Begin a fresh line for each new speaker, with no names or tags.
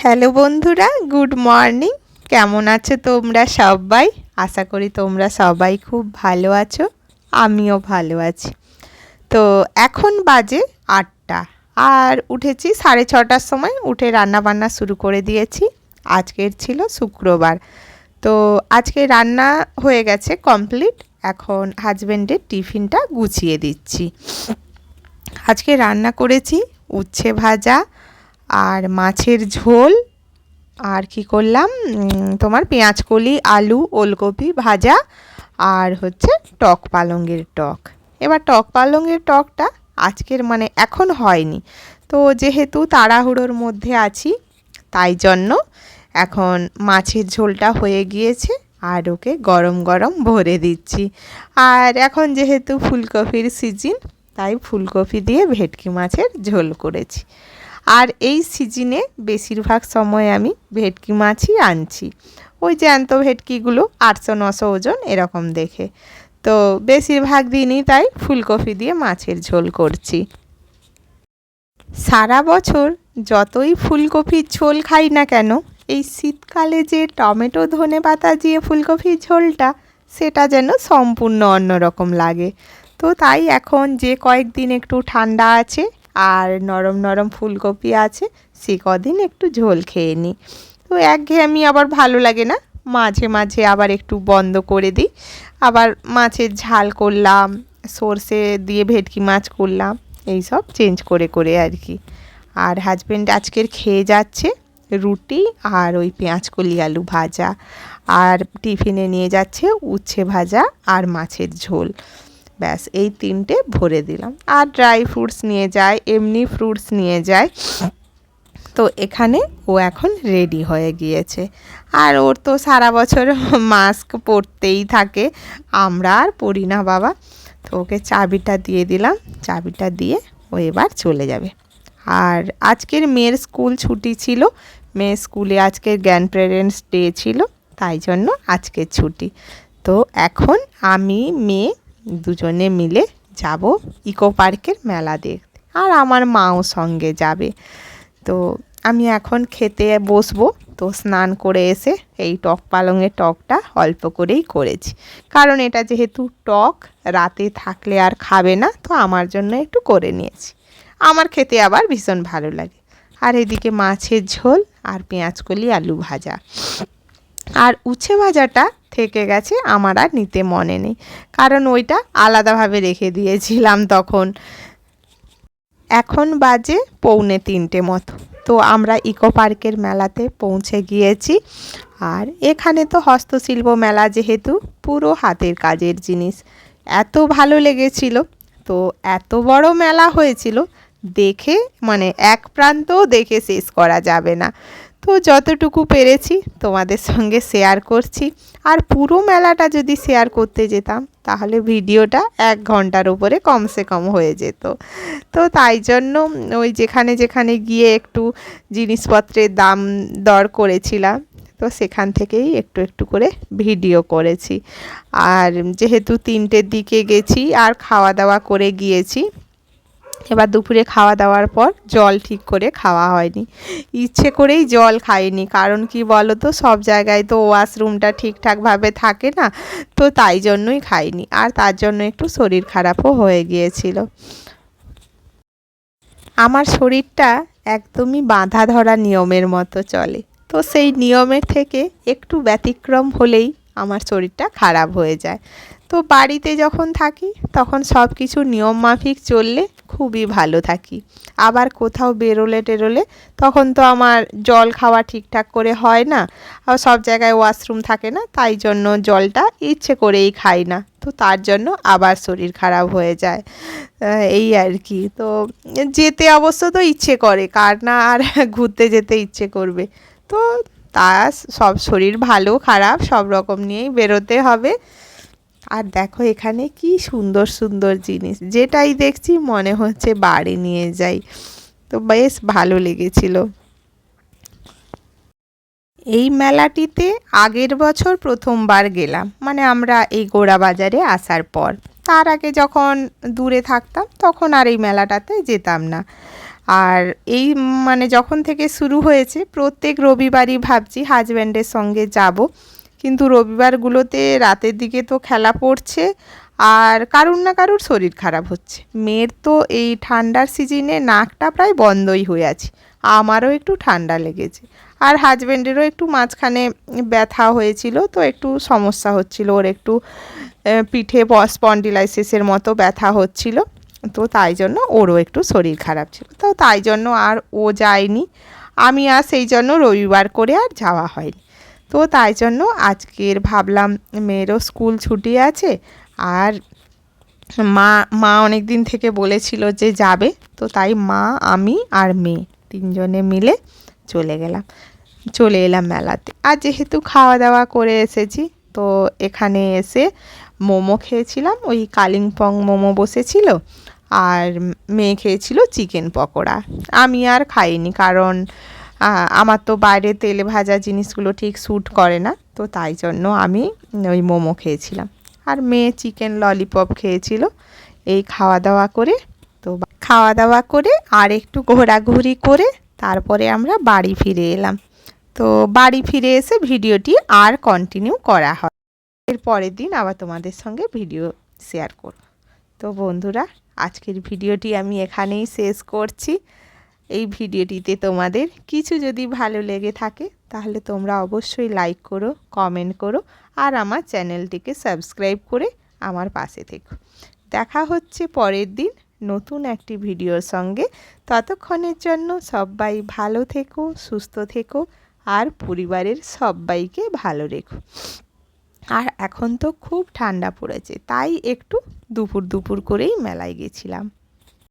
Hello বন্ধুরা, good morning. কেমন আছো তোমরা সবাই? আশা করি তোমরা সবাই খুব ভালো আছো, আমিও ভালো আছি। তো এখন বাজে আটটা, আর উঠেছি সাড়ে ছটার সময়, উঠে রান্না বান্না শুরু করে দিয়েছি। আজকের ছিল শুক্রবার। তো আজকে রান্না হয়ে গেছে কমপ্লিট, এখন হাজব্যান্ডের টিফিনটা গুছিয়ে দিচ্ছি। আজকে রান্না করেছি উচ্ছে ভাজা আর মাছের ঝোল, আর কি করলাম? তোমার পেঁয়াজ কলি আলু, ওলকপি ভাজা, আর হচ্ছে টক পালঙ্গের টক। এবার টক পালঙ্গের টকটা আজকের মানে এখন হয়নি। তো যেহেতু তাড়াহুড়োর মধ্যে আছি, তাই জন্য এখন মাছের ঝোলটা হয়ে গিয়েছে আর ওকে গরম গরম ভরে দিচ্ছি। আর এখন যেহেতু ফুলকপির সিজন, তাই ফুলকপি দিয়ে ভেটকি মাছের ঝোল করেছি। আর এই সিজনে বেশিরভাগ সময় আমি ভেটকি মাছই আনছি। ওই জ্যান্ত ভেটকিগুলো আটশো, নশো ওজন এরকম দেখে। তো বেশিরভাগ দিনই তাই ফুলকপি দিয়ে মাছের ঝোল করছি। সারা বছর যতই ফুলকপির ঝোল খাই না কেন, এই শীতকালে যে টমেটো, ধনে পাতা দিয়ে ফুলকপির ঝোলটা, সেটা যেন সম্পূর্ণ অন্যরকম লাগে। তো তাই এখন যে কয়েকদিন একটু ঠান্ডা আছে আর নরম নরম ফুলকপি আছে, সে কদিন একটু ঝোল খেয়ে নিই তো একঘেয়েমি আবার ভালো লাগে না, মাঝে মাঝে আবার একটু বন্ধ করে দিই। আবার মাছের ঝাল করলাম, সর্ষে দিয়ে ভেটকি মাছ করলাম, এই সব চেঞ্জ করে করে আর কি। আর হাজব্যান্ড আজকের খেয়ে যাচ্ছে রুটি আর ওই পেঁয়াজ কলি আলু ভাজা। আর টিফিনে নিয়ে যাচ্ছে উচ্ছে ভাজা আর মাছের ঝোল। ব্যাস, এই তিনটে ভরে দিলাম। আর ড্রাই ফ্রুটস নিয়ে যায়, এমনি ফ্রুটস নিয়ে যায়। তো এখানে ও এখন রেডি হয়ে গিয়েছে। আর ওর তো সারা বছর মাস্ক পরতেই থাকে। আমরা আর পরি না, বাবা। তো ওকে চাবিটা দিয়ে দিলাম। চাবিটা দিয়ে ও এবার চলে যাবে। আর আজকের মেয়ের স্কুল ছুটি ছিল। মেয়ের স্কুলে আজকের জ্ঞান প্যারেন্টস ডে ছিল। তাই জন্য আজকের ছুটি। তো এখন আমি, মেয়ে দুজনে মিলে যাব ইকো পার্কের মেলা দেখতে। আর আমার মাও সঙ্গে যাবে। তো আমি এখন খেতে বসবো। তো স্নান করে এসে এই টক পালংয়ের টকটা অল্প করেই করেছি। কারণ এটা যেহেতু টক, রাতে থাকলে আর খাবে না, তো আমার জন্য একটু করে নিয়েছি। আমার খেতে আবার ভীষণ ভালো লাগে। আর এদিকে মাছের ঝোল আর পেঁয়াজকলি আলু ভাজা। আর উচ্ছে ভাজাটা থেকে গেছে আমার আর নিতে মনে নেই। কারণ ওইটা আলাদাভাবে রেখে দিয়েছিলাম তখন। এখন বাজে পৌনে তিনটে মতো। তো আমরা ইকো পার্কের মেলাতে পৌঁছে গিয়েছি। আর এখানে তো হস্তশিল্প মেলা যেহেতু, পুরো হাতের কাজের জিনিস। এত ভালো লেগেছিল। তো এত বড় মেলা হয়েছিল, দেখে মানে এক প্রান্তও দেখে শেষ করা যাবে না। তো যতটুকু পেরেছি তোমাদের সঙ্গে শেয়ার করছি। আর পুরো মেলাটা যদি শেয়ার করতে যেতাম, তাহলে ভিডিওটা এক ঘণ্টার উপরে কমসে কম হয়ে যেত। তো তাই জন্য ওই যেখানে যেখানে গিয়ে একটু জিনিসপত্রের দাম দর করেছিলাম, তো সেখান থেকেই একটু একটু করে ভিডিও করেছি। আর যেহেতু তিনটের দিকে গেছি আর খাওয়া দাওয়া করে গিয়েছি এবার দুপুরে খাওয়া দাওয়ার পর জল ঠিক করে খাওয়া হয়নি। ইচ্ছে করেই জল খাইনি, কারণ কি বলো তো সব জায়গায় তো ওয়াশরুমটা ঠিকঠাকভাবে থাকে না, তো তাই জন্যই খাইনি। আর তার জন্য একটু শরীর খারাপও হয়ে গিয়েছিল। আমার শরীরটা একদমই বাঁধা ধরা নিয়মের মতো চলে। তো সেই নিয়মের থেকে একটু ব্যতিক্রম হলেই আমার শরীরটা খারাপ হয়ে যায়। তো বাড়িতে যখন থাকি, তখন সব কিছু নিয়ম মাফিক চললে খুবই ভালো থাকি। আবার কোথাও বেরোলে টেরোলে তখন তো আমার জল খাওয়া ঠিকঠাক করে হয় না আর সব জায়গায় ওয়াশরুম থাকে না, তাই জন্য জলটা ইচ্ছে করেই খাই না। তো তার জন্য আবার শরীর খারাপ হয়ে যায় এই আর কি। তো যেতে অবশ্য তো ইচ্ছে করে, কার না আর ঘুরতে যেতে ইচ্ছে করবে। তো তা সব শরীর ভালো, খারাপ, সব রকম নিয়েই বেরোতে হবে। আর দেখো এখানে কি সুন্দর সুন্দর জিনিস। যেটাই দেখছি মনে হচ্ছে বাড়ি নিয়ে যাই। তো বেশ ভালো লেগেছিল। এই মেলাটিতে আগের বছর প্রথমবার গেলাম। মানে আমরা এই গোড়া বাজারে আসার পর। তার আগে যখন দূরে থাকতাম, তখন আর এই মেলাটাতে যেতাম না। আর এই মানে যখন থেকে শুরু হয়েছে, প্রত্যেক রবিবারই ভাবছি হাজব্যান্ডের সঙ্গে যাব। কিন্তু রবিবারগুলোতে রাতের দিকে তো খেলা পড়ছে আর কারুর না কারুর শরীর খারাপ হচ্ছে। মেয়ের তো এই ঠান্ডার সিজনে নাকটা প্রায় বন্ধই হয়ে আছে, আমারও একটু ঠান্ডা লেগেছে। আর হাজব্যান্ডেরও একটু মাঝখানে ব্যথা হয়েছিল, তো একটু সমস্যা হচ্ছিল, ওর একটু পিঠে স্পন্ডিলাইসিসের মতো ব্যথা হচ্ছিল, তো তাই জন্য ওরও একটু শরীর খারাপ ছিল। তো তাই জন্য আর ও যায়নি, আমি আর সেই জন্য রবিবার করে আর যাওয়া হয়নি। তো তাই জন্য আজকের ভাবলাম মেয়েরও স্কুল ছুটি আছে আর মা মা অনেক দিন থেকে বলেছিল যে যাবে। তো তাই মা, আমি আর মেয়ে তিনজনে মিলে চলে গেলাম। চলে এলাম মেলাতে। আর যেহেতু খাওয়া দাওয়া করে এসেছি, তো এখানে এসে মোমো খেয়েছিলাম। ওই কালিম্পং মোমো বসেছিল আর মেয়ে খেয়েছিল চিকেন পকোড়া। আমি আর খাইনি কারণ আমার তো বাইরে তেলে ভাজা জিনিসগুলো ঠিক স্যুট করে না, তো তাই জন্য আমি ওই মোমো খেয়েছিলাম। আর মেয়ে চিকেন ললিপপ খেয়েছিল, এই খাওয়া দাওয়া করে, তো খাওয়া দাওয়া করে আর একটু ঘোরাঘুরি করে তারপরে আমরা বাড়ি ফিরে এলাম। তো বাড়ি ফিরে এসে ভিডিওটি আর কন্টিনিউ করা হয়। এর পরের দিন আবার তোমাদের সঙ্গে ভিডিও শেয়ার করব। তো বন্ধুরা, আজকের ভিডিওটি আমি এখানেই শেষ করছি। এই ভিডিওটিতে তোমাদের কিছু যদি ভালো লেগে থাকে, তাহলে তোমরা অবশ্যই লাইক করো কমেন্ট করো, আর আমার চ্যানেলটিকে সাবস্ক্রাইব করে আমার পাশে থেকো। দেখা হচ্ছে পরের দিন নতুন একটি ভিডিওর সঙ্গে। ততক্ষণের জন্য সবাই ভালো থেকো, সুস্থ থেকো, আর পরিবারের সবাইকে ভালো রেখো। আর এখন তো খুব ঠান্ডা পড়েছে, তাই একটু দুপুর দুপুর করেই মেলায় গেছিলাম।